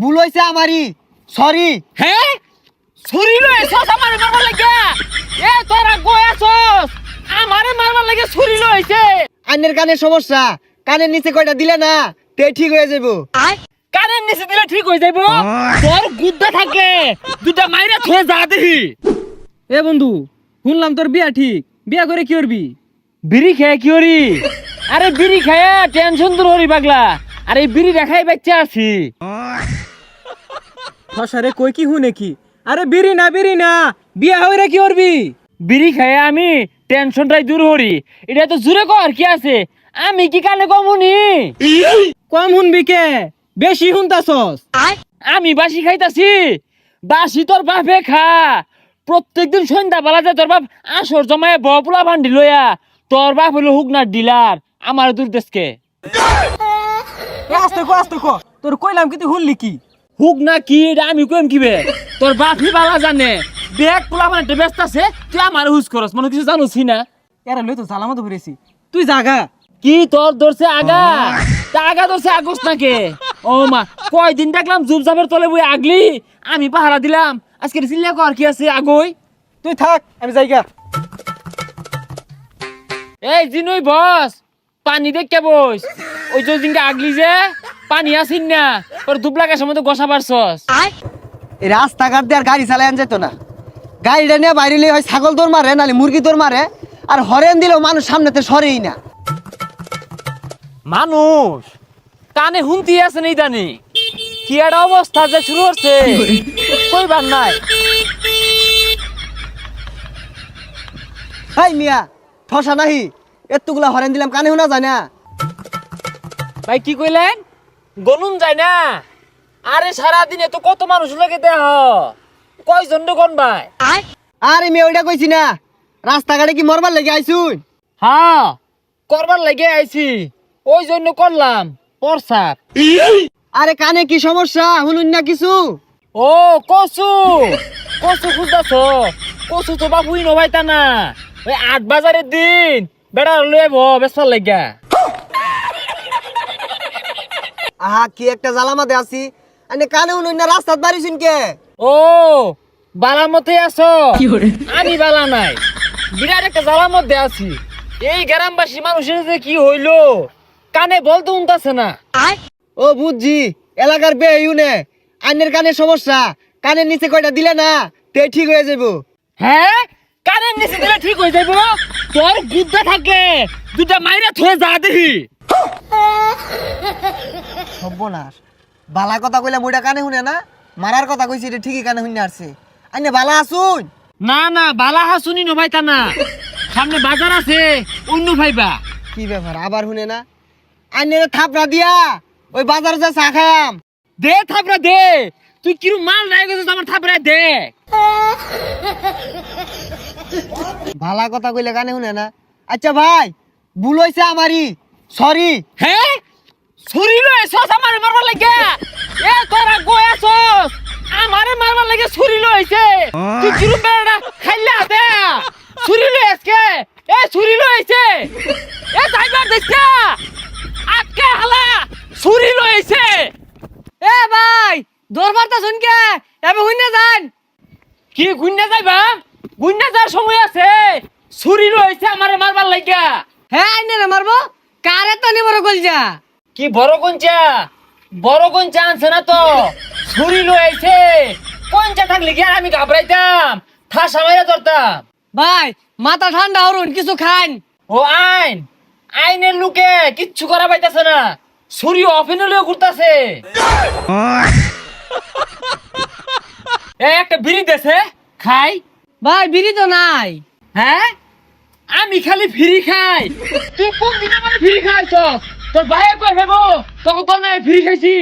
ভুল হয়েছে আমারই। সরি হ্যাঁ ছুরি লয়ে এসস আমারে মারবার লাগে এ তোরা কই আসস আমারে মারবার লাগে ছুরি লইছে আন্নের কানের সমস্যা। কানের নিচে কয়টা দিলে না তে ঠিক হয়ে যাব কানের নিচে দিলে ঠিক হয়ে যাইব? তোর গুদ্দা থাকে দুটা মাইরা থয়ে যা দেখি। এ বন্ধু শুনলাম তোর বিয়া ঠিক। বিয়া করে কি করবি? বিড়ি খেয়ে কি হরি আরে বিড়ি খেয়ে টেনশন দূর হরি পাগলা। আরে এই বিড়ি দেখাই বাচ্চা আছি। ফসারে কই কি হুনে কি? আরে বিড়ি না বিড়ি না। বিয়া হইরে কি করবি? বিড়ি খেয়ে আমি টেনশনটাই দূর হরি। এটা তো জুড়ে কর কি আছে? আমি কি কানে কমুনি কম শুনবি কে? বেশি শুনতাছস আমি বাসি খাইতাছি। বাসি তোর বাপে খা। প্রত্যেকদিন সন্ধ্যা বেলা যায় তোর বাপ আসর জমায় বপুলা ভান্ডি লইয়া তোর বাপ হলো হুকনার ডিলার আমার দূর দেশকে আস্তে কো আস্তে কো। তোর কইলাম কি তুই শুনলি কি? হুক না কি এটা আমি কইম কিবে? তোর বাপই বালা জানে। দেখ পোলা মানে ব্যস্ত আছে তুই আমার হুজ করস মনে কিছু জানুছি না। এরা লই তো সালামত ঘুরেছি। তুই জাগা। কি তোর ধরছে আগা? তা আগা ধরছে আগস নাকে? ও মা কয়দিন দেখলাম জুব জাবের তলে বই আগলি আমি পাহারা দিলাম। আজকে চিল্লা কর কি আছে আগই? তুই থাক আমি জায়গা। এই জিনুই বস পানি দেখতে বস। ওই যে আগলি যে পানি আসিন না। ওর দুবলা গাছের মধ্যে গসা পারছস এই রাস্তাঘাট দিয়ে আর গাড়ি চালাই যেত না। গাড়িটা নিয়ে বাইরে হয় ছাগল দৌড় মারে নাহলে মুরগি দৌড় মারে আর হরেন দিলেও মানুষ সামনেতে সরেই না। মানুষ কানে হুমতি আছে নেই জানি কি একটা অবস্থা যে শুরু হচ্ছে? কইবার নাই। হাই মিয়া ঠসা নাহি এতগুলা হরেন দিলাম কানে শোনা যায় না। ভাই কি কইলেন? গনুন যায় না। আরে সারাদিনে তো কত মানুষ লাগে দেহ। কয়জন কোন ভাই? আরে মেয়ে ওইটা কইছি না। রাস্তাঘাটে কি মরবার লেগে আইসুন হ্যাঁ করবার লাগে আইছি। ওই জন্য করলাম প্রসাব আরে কানে কি সমস্যা? শুনুন না কিছু। ও কসু কসু খুঁজতেছ? কসু তো বাবুই নবাইতা না। ওই আট বাজারের দিন বেড়া লয়ে ভ বেসার লাগা। আহা কি একটা জ্বালামাতে আছি? আনে কানে শুনুন না রাস্তাত বাড়িছুন কে? ও বালা মতে আছো আমি বালা নাই। বিরাট একটা মধ্যে আছি। এই গ্রামবাসী মানুষের যে কি হইল? কানে বলতে উনতাছে না। ও বুঝছি। এলাকার বে ইউনে আইনের কানের সমস্যা। কানের নিচে কয়টা দিলে না তে ঠিক হয়ে যাব হ্যাঁ? কানের নিচে দিলে ঠিক হয়ে যাইব? তোর গুদ্দা থাকে। দুটা মাইরা থয়ে যা দেখি। সর্বনাশ বালা কথা কইলে মুইটা কানে শুনে না? মারার কথা কইছি এটা ঠিকই কানে শুনে আসছে। আইনে বালা আসুন না না বালা হাসুনি নভাইতা না সামনে বাজার আছে অন্য ভাইবা। কি ব্যাপার আবার শুনে না? আইনে থাপড়া দিয়া ওই বাজারে যা চা খায়াম দে থাপড়া দে তুই কিরু মাল নাই গেছিস আমার থাপড়া দে। ভালা কথা কইলে কানে শুনে না? আচ্ছা ভাই ভুল হয়েছে আমারই। সরি। হ্যাঁ ছুরি লয়ে এসস আমারে মারবার লাগে এ তোরা কই আসস আমারে মারবার লাগে ছুরি লইছে তুই কিরু বেড়া খাইলা দে। ছুরি লয়ে আজকে। এ ছুরি লইছে এ যাইবার দেখছা। আজকে হালা ছুরি লইছে এ ভাই দরবার তা শুনকে। এবে হইনা যান। কি গুন্না যাইবা? গুন্না যাওয়ার সময় আছে। ছুরি লইছে আমারে মারবার লাগিয়া। হ্যাঁ আইনে মারবো। কারে তো নিবর কইজা কি বড় কঞ্চা বড় কঞ্চা আনছে না তো? ছুরি লইছে কঞ্চা থাকলে কি আর আমি ঘাবড়াইতাম। ঠাসা মাইরা ধরতাম। ভাই মাথা ঠান্ডা হরুন কিছু খান ও আইন আইনের লোকে কিচ্ছু করা পাইতাছে না। ছুরি অফেন হলেও ঘুরতাছে। এ একটা বিড়ি দেছে। খাই। ভাই বিড়ি তো নাই। হ্যাঁ? আমি খালি ফ্রি খাই। তুই কোন দিন আমার ফ্রি খাইছ তোর ভাইয়ের কই ফেবো তোকে কোন নাই ফ্রি খাইছি।